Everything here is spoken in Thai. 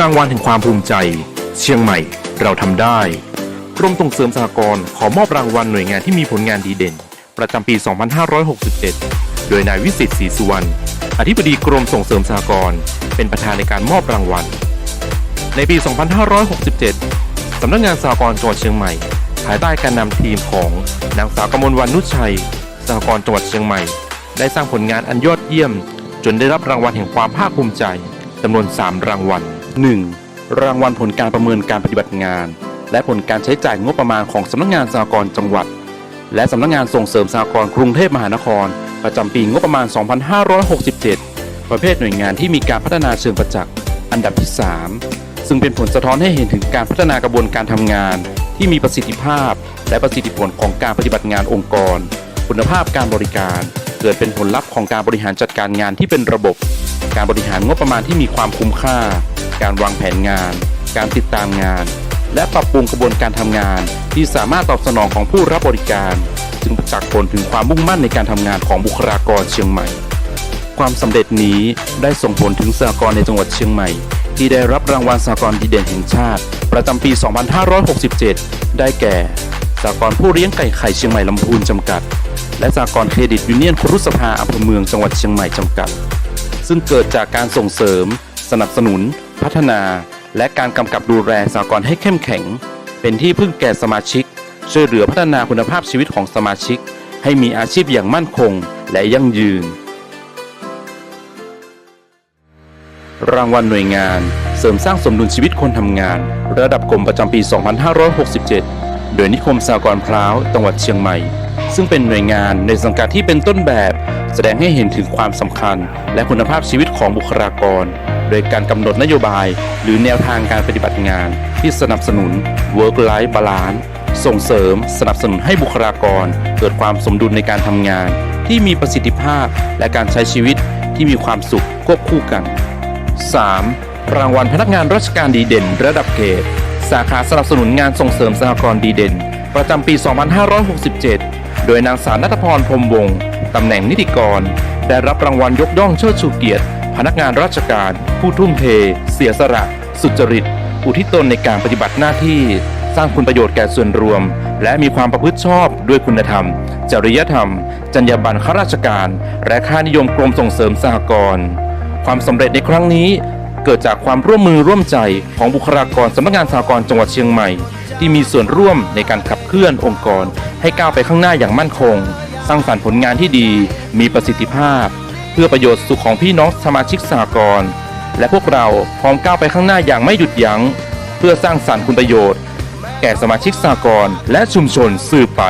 รางวัลแห่งความภูมิใจ เชียงใหม่เราทำได้กรมส่งเสริมสหกรณ์ขอมอบรางวัลหน่วยงานที่มีผลงานดีเด่น ประจำปี 2567 โดยนายวิสิตศรีสุวรรณอธิบดีกรมส่งเสริมสหกรณ์เป็นประธานในการมอบรางวัล ในปี 2567 สำนักงานสหกรณ์จังหวัดเชียงใหม่ ภายใต้การนำทีมของนางสาวกมลวันนุชชัยสหกรณ์จังหวัดเชียงใหม่ ได้สร้างผลงานอันยอดเยี่ยม จนได้รับรางวัลแห่งความภาคภูมิใจจำนวน 3 รางวัล 1. รางวัลผลการประเมินการปฏิบัติงาน และผลการใช้จ่ายงบประมาณของสำนักงานสหกรณ์จังหวัด และสำนักงานส่งเสริมสหกรณ์กรุงเทพมหานคร ประจำปีงบประมาณ 2567 ประเภทหน่วยงานที่มีการพัฒนาเชิงประจักษ์อันดับที่ 3 ซึ่งเป็นผลสะท้อนให้เห็นถึงการพัฒนากระบวนการทำงาน ที่มีประสิทธิภาพ และประสิทธิผลของการปฏิบัติงานองค์กร คุณภาพการบริการ เกิดเป็นผลลัพธ์ของการบริหารจัดการงานที่เป็นระบบ การบริหารงบประมาณที่มีความคุ้มค่า การวางแผนงาน การติดตามงาน และปรับปรุงกระบวนการทำงาน ที่สามารถตอบสนองของผู้รับบริการ จึงประจักษ์ผลถึงความมุ่งมั่นในการทำงานของบุคลากรเชียงใหม่ ความสำเร็จนี้ได้ส่งผลถึงสหกรณ์ในจังหวัดเชียงใหม่ ที่ได้รับรางวัลสหกรณ์ดีเด่นแห่งชาติ ประจำปี 2567 ได้แก่สหกรผู้เลี้ยงไก่ไข่เชียงใหม่ลำพูนจำกัด และสหกรเครดิตยูเนียนครุสภาอำเภอเมืองจังหวัดเชียงใหม่จำกัด ซึ่งเกิดจากการส่งเสริม สนับสนุน พัฒนา และการกำกับดูแลสหกรณ์ให้เข้มแข็ง เป็นที่พึ่งแก่สมาชิก ช่วยเหลือพัฒนาคุณภาพชีวิตของสมาชิก ให้มีอาชีพอย่างมั่นคงและยั่งยืน รางวัลหน่วยงาน เสริมสร้างสมดุลชีวิตคนทำงาน ระดับกรมประจำปี 2567 โดยนิคมสากรณ์พร้าวจังหวัดเชียงใหม่ ซึ่งเป็นหน่วยงานในสังกัดที่เป็นต้นแบบแสดงให้เห็นถึงความสำคัญและคุณภาพชีวิตของบุคลากร โดยการกำหนดนโยบาย หรือแนวทางการปฏิบัติงาน ที่สนับสนุน work life balance ส่งเสริม สนับสนุนให้บุคลากร เกิดความสมดุลในการทำงาน ที่มีประสิทธิภาพและการใช้ชีวิตที่มีความสุขควบคู่กัน 3. รางวัลพนักงานราชการดีเด่น ระดับเกรดสาขาสนับสนุนงานส่งเสริมสหกรณ์ดีเด่น ประจำปี 2567 โดยนางสาวนัทพรพรมวงศ์ตำแหน่งนิติกร ได้รับรางวัลยกย่องเชิดชูเกียรติ พนักงานราชการ ผู้ทุ่มเท เสียสละ สุจริต อุทิศตนในการปฏิบัติหน้าที่ สร้างคุณประโยชน์แก่ส่วนรวม และมีความประพฤติชอบด้วยคุณธรรม จริยธรรม จรรยาบรรณข้าราชการ และค่านิยมกรมส่งเสริมสหกรณ์ความสำเร็จในครั้งนี้เกิดจากความร่วมมือร่วมใจของบุคลากรสำนักงานสหกรณ์จังหวัดเชียงใหม่ ที่มีส่วนร่วมในการขับเคลื่อนองค์กร ให้ก้าวไปข้างหน้าอย่างมั่นคง สร้างสรรค์ผลงานที่ดี มีประสิทธิภาพ เพื่อประโยชน์สุขของพี่น้องสมาชิกสหกรณ์และพวกเราพร้อมก้าวไปข้างหน้าอย่างไม่หยุดยัง้ง เพื่อสร้างสรรค์คุณประโยชน์ แก่สมาชิกสหกรณ์และชุมชนสืบไป